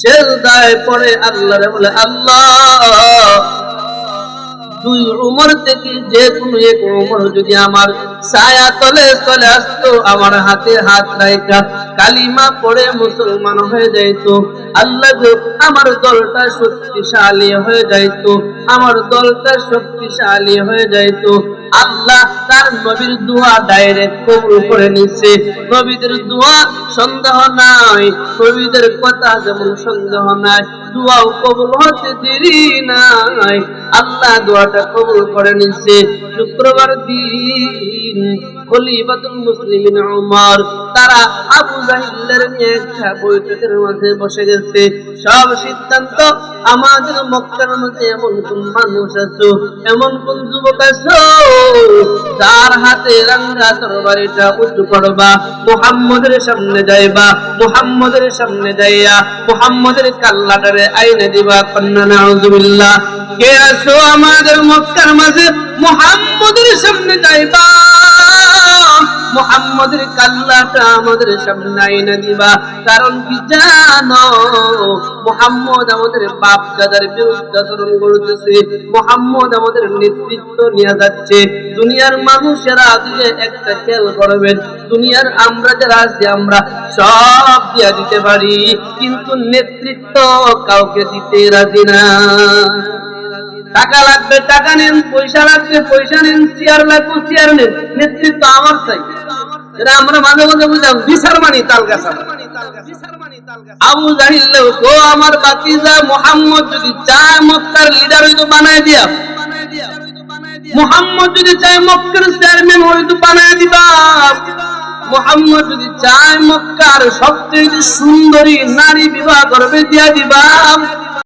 সেজদায় পড়ে আল্লাহরে বলে, আল্লাহ, দুই উমর থেকে যে কোনো এক উমর যদি আমার ছায়া তলে চলে আসতো, আমার হাতে হাত রাইকা কালিমা পড়ে মুসলমান হয়ে যাইতো। আল্লাহ আমার দলটা শক্তিশালী হয়ে যাইতো, আমার দলটা শক্তিশালী হয়ে যাইতো। আল্লাহ তার নবীর দোয়া ডাইরেক্ট কবুল করে নিচ্ছে নবীদের দোয়া সন্দেহ নাই, নবীদের কথা যেমন সন্দেহ নাই, দোয়াও কবুল হতে দেরি নাই। আল্লাহ দোয়াটা কবুল করে নিচ্ছে শুক্রবার দিন খলিফাতুল মুসলিমিন উমর, তারা আবু জাহিলের নিয়ে একটা বৈঠকের মাঝে বসে গেছে। সব সিদ্ধান্ত, আমাদের মক্কার মধ্যে এমন কোন মানুষ আছো, এমন কোন যুবক আছো, যার হাতে রাঙ্গা তরবারিটা উঁচু করবা, মুহাম্মদের সামনে যাইবা, মুহাম্মদের সামনে যাইয়া মুহাম্মদের কাল্লাটারে আইনে দিবা, কন্যা নাউজুবিল্লাহ। কে আছো? আমাদের মক্কার মাঝে, মোহাম্মদের সামনে যাইবা। মুহাম্মদের কাল্লাটা আমাদের সামনে আইনে দিবা। কারণ কি জানো? মুহাম্মদ আমাদের বাপ দাদার বিরুদ্ধে আচরণ করতেছে। মুহাম্মদ আমাদের নেতৃত্ব নিয়ে যাচ্ছে। দুনিয়ার মানুষেরা আজকে একটা খেয়াল করবেন, দুনিয়ার আমরা যারা আছি, আমরা সব দিয়া দিতে পারি। কিন্তু নেতৃত্ব কাউকে দিতে রাজি না। টাকা লাগবে, টাকা নেন, পয়সা লাগবে, পয়সা নেন চেয়ার লাগবে চেয়ার নেন। নেতৃত্ব আমার চাই। এটা আমরা মাঝে মাঝে বুঝলাম বিশার মানি তাল গাছা। আবু জাহিল আমার মোহাম্মদ যদি চায় মক্কার লিডার হইতো বানায় দিয়া। মোহাম্মদ যদি চায় মক্কার চেয়ারম্যান বানায় দিবা। মোহাম্মদ যদি চায় মক্কার সবচেয়ে সুন্দরী নারী বিবাহ করবে দিয়া দিবা।